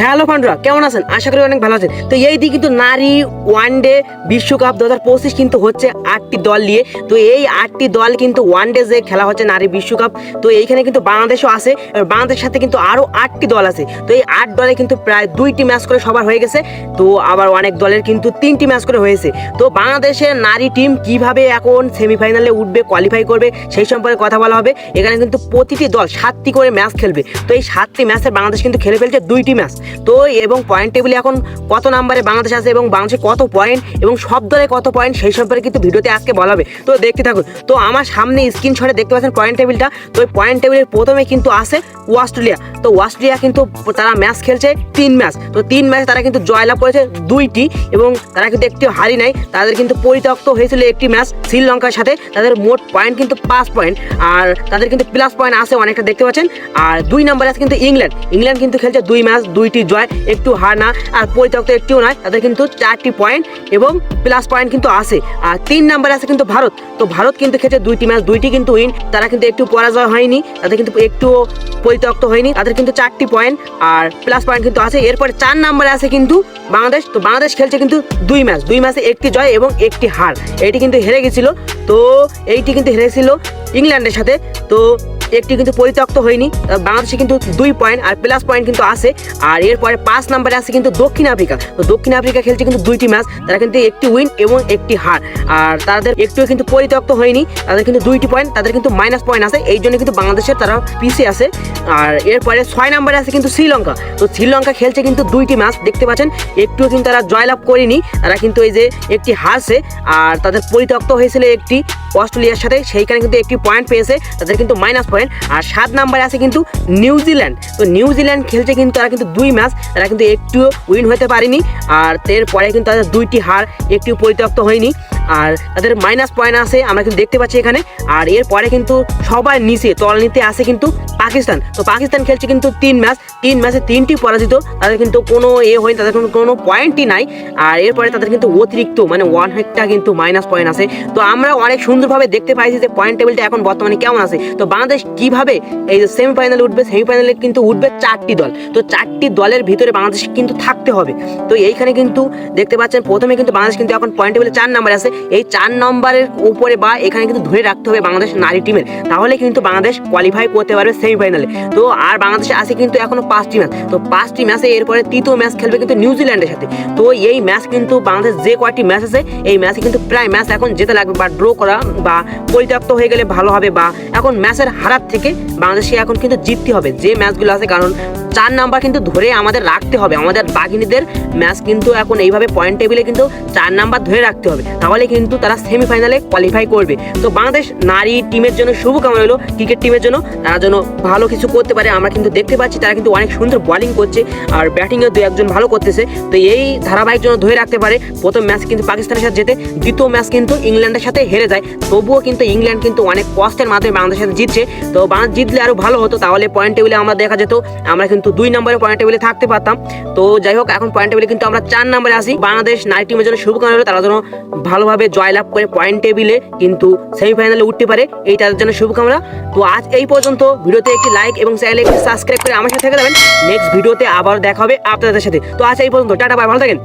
Hello ফান্ডরা কেমন আছেন? আশা করি অনেক ভালো আছেন। তো এই দিকে কিন্তু নারী ওয়ান ডে বিশ্বকাপ দু হাজার পঁচিশ কিন্তু হচ্ছে আটটি দল নিয়ে। তো এই আটটি দল কিন্তু ওয়ান ডে যে খেলা হচ্ছে নারী বিশ্বকাপ, তো এইখানে কিন্তু বাংলাদেশও আছে। এবার বাংলাদেশের সাথে কিন্তু আরও আটটি দল আছে। তো এই আট দলে কিন্তু প্রায় দুইটি ম্যাচ করে সবার হয়ে গেছে। তো আবার অনেক দলের কিন্তু তিনটি ম্যাচ করে হয়েছে। তো বাংলাদেশের নারী টিম কীভাবে এখন সেমিফাইনালে উঠবে কোয়ালিফাই করবে, সেই সম্পর্কে কথা বলা হবে। এখানে কিন্তু প্রতিটি দল সাতটি করে ম্যাচ খেলবে। তো এই সাতটি ম্যাচে বাংলাদেশ কিন্তু খেলে ফেলছে দুইটি ম্যাচ তো এবং পয়েন্ট টেবিলে এখন কত নাম্বারে বাংলাদেশ আছে এবং বাংলাদেশে কত পয়েন্ট এবং সব দলে কত পয়েন্ট সেই সম্পর্কে কিন্তু ভিডিওতে আজকে বলা হবে। তো দেখতে থাকুন। তো আমার সামনে স্ক্রিনশটে দেখতে পাচ্ছেন পয়েন্ট টেবিলটা তো ওই পয়েন্ট টেবিলের প্রথমে কিন্তু আছে অস্ট্রেলিয়া। তো অস্ট্রেলিয়া কিন্তু তারা ম্যাচ খেলছে তিন ম্যাচ তো তিন ম্যাচ তারা কিন্তু জয়লাভ করেছে দুইটি এবং তারা কিন্তু একটি হারি নাই। তাদের কিন্তু পরিত্যক্ত হয়েছিল একটি ম্যাচ শ্রীলঙ্কার সাথে। তাদের মোট পয়েন্ট কিন্তু পাঁচ পয়েন্ট আর তাদের কিন্তু প্লাস পয়েন্ট আছে অনেকটা, দেখতে পাচ্ছেন? আর দুই নম্বরে আছে কিন্তু ইংল্যান্ড। ইংল্যান্ড কিন্তু খেলছে দুই ম্যাচ দুইটি জয়, একটু হার না, আর পরিত্যক্ত একটিও নয়, তাদের কিন্তু চারটি পয়েন্ট এবং প্লাস পয়েন্ট কিন্তু আছে। আর তিন নাম্বারে আছে কিন্তু ভারত। তো ভারত কিন্তু খেলছে দুইটি ম্যাচ দুইটি কিন্তু উইন তারা কিন্তু একটু পরাজয় হয়নি, তাদের কিন্তু একটু পরিত্যক্ত হয়নি, তাদের কিন্তু চারটি পয়েন্ট আর প্লাস পয়েন্ট কিন্তু আছে। এরপরে চার নাম্বারে আছে কিন্তু বাংলাদেশ। তো বাংলাদেশ খেলছে কিন্তু দুই ম্যাচ দুই ম্যাচে একটি জয় এবং একটি হার। এইটি কিন্তু হেরে গেছিল। তো এইটি কিন্তু হেরেছিল ইংল্যান্ডের সাথে। তো একটি কিন্তু পরিত্যক্ত হয়নি। বাংলাদেশে কিন্তু দুই পয়েন্ট আর প্লাস পয়েন্ট কিন্তু আছে। আর এরপরে পাঁচ নাম্বারে আছে কিন্তু দক্ষিণ আফ্রিকা। তো দক্ষিণ আফ্রিকা খেলছে কিন্তু দুইটি ম্যাচ তারা কিন্তু একটি উইন এবং একটি হার। আর তাদের একটুও কিন্তু পরিত্যক্ত হয়নি, তাদের কিন্তু দুইটি পয়েন্ট তাদের কিন্তু মাইনাস পয়েন্ট আছে। এই জন্য কিন্তু বাংলাদেশের তারা পিছিয়ে আছে। আর এরপরে ছয় নাম্বারে আছে কিন্তু শ্রীলঙ্কা। তো শ্রীলঙ্কা খেলছে কিন্তু দুইটি ম্যাচ দেখতে পাচ্ছেন, একটুও কিন্তু তারা জয়লাভ করেনি। তারা কিন্তু এই যে একটি হারছে, আর তাদের পরিত্যক্ত হয়েছিল একটি অস্ট্রেলিয়ার সাথে, সেইখানে কিন্তু একটি পয়েন্ট পেয়েছে। তাদের কিন্তু মাইনাস পয়েন্ট আর সাত নাম্বারে আছে কিন্তু নিউজিল্যান্ড তো নিউজিল্যান্ড খেলছে কিন্তু তারা কিন্তু দুই ম্যাচ, তারা কিন্তু একটুও উইন হতে পারেনি। আর এরপরে কিন্তু তাদের দুইটি হার একটু পরিত্যক্ত হয়নি। আর তাদের মাইনাস পয়েন্ট আছে, আমরা কিন্তু দেখতে পাচ্ছি এখানে। আর এরপরে কিন্তু সবার নিচে তলনিতে আছে কিন্তু পাকিস্তান। তো পাকিস্তান খেলছে কিন্তু তিন ম্যাচ তিন ম্যাচে তিনটি পরাজিত। তাদের কিন্তু কোনো এ হয়নি, তাদের কোনো পয়েন্টই নাই। আর এরপরে তাদের কিন্তু অতিরিক্ত মানে ওয়ান হেডটা কিন্তু মাইনাস পয়েন্ট আছে। তো আমরা অনেক সুন্দরভাবে দেখতে পাইছি যে পয়েন্ট টেবিলটা এখন বর্তমানে কেমন আছে। তো বাংলাদেশ কীভাবে এই যে সেমিফাইনালে উঠবে সেমিফাইনালে কিন্তু উঠবে চারটি দল। তো চারটি দলের ভিতরে বাংলাদেশ কিন্তু থাকতে হবে। তো এইখানে কিন্তু দেখতে পাচ্ছেন, প্রথমে কিন্তু বাংলাদেশ কিন্তু এখন পয়েন্ট টেবিলে চার নাম্বার আছে। এই চার নম্বরের উপরে বা এখানে কিন্তু ধরে রাখতে হবে বাংলাদেশ নারী টিমের তাহলে কিন্তু বাংলাদেশ কোয়ালিফাই করতে পারবে সেমিফাইনালে তো আর বাংলাদেশে আছে কিন্তু এখনও পাঁচটি ম্যাচ তো পাঁচটি ম্যাচে এরপরে তৃতীয় ম্যাচ খেলবে কিন্তু নিউজিল্যান্ডের সাথে। তো এই ম্যাচ কিন্তু বাংলাদেশ যে কয়টি ম্যাচ আছে, এই ম্যাচে কিন্তু প্রায় ম্যাচ এখন যেতে লাগবে বা ড্র করা বা পরিত্যক্ত হয়ে গেলে ভালো হবে বা এখন ম্যাচের হারার থেকে বাংলাদেশে এখন কিন্তু জিততে হবে যে ম্যাচগুলো আছে। কারণ চার নাম্বার কিন্তু ধরে আমাদের রাখতে হবে। আমাদের বাঘিনীদের ম্যাচ কিন্তু এখন এইভাবে পয়েন্ট টেবিলে কিন্তু চার নাম্বার ধরে রাখতে হবে। তাহলে কিন্তু তারা সেমিফাইনালে কোয়ালিফাই করবে। তো বাংলাদেশ নারী টিমের জন্য শুভকামনা হলো ক্রিকেট টিমের জন্য। তারা যেন ভালো কিছু করতে পারে, আমরা কিন্তু দেখতে পাচ্ছি, তারা কিন্তু অনেক সুন্দর বোলিং করছে আর ব্যাটিংয়ে দু একজন ভালো করতেছে। তো এই ধারাবাহিক জন্য ধরে রাখতে পারে, প্রথম ম্যাচ কিন্তু পাকিস্তানের সাথে যেতে দ্বিতীয় ম্যাচ কিন্তু ইংল্যান্ডের সাথে হেরে যায়। তবুও কিন্তু ইংল্যান্ড কিন্তু অনেক কষ্টের মাধ্যমে বাংলাদেশের সাথে জিতছে। তো বাংলাদেশ জিতলে আরও ভালো হতো, তাহলে পয়েন্ট টেবিলে আমরা দেখা যেত, আমরা কিন্তু দুই নম্বরে পয়েন্ট টেবিলে থাকতে পারতাম। তো যাই হোক, এখন পয়েন্ট টেবিলে কিন্তু আমরা চার নম্বরে আসি। বাংলাদেশ নারী টিমের জন্য শুভকামনা হলো তারা যেন ভালোভাবে জয়লাভ করে পয়েন্ট টেবিলে কিন্তু সেমিফাইনালে উঠতে পারে। এই তাদের জন্য শুভকামনা। তো আজ এই পর্যন্ত। ভিডিওতে একটি লাইক এবং চ্যানেলে একটি সাবস্ক্রাইব করে আমার সাথে থেকে যাবেন নেক্সট ভিডিওতে আবার দেখা হবে আপনাদের সাথে। তো আজ এই পর্যন্ত। টাটা বাই ভালো থাকেন।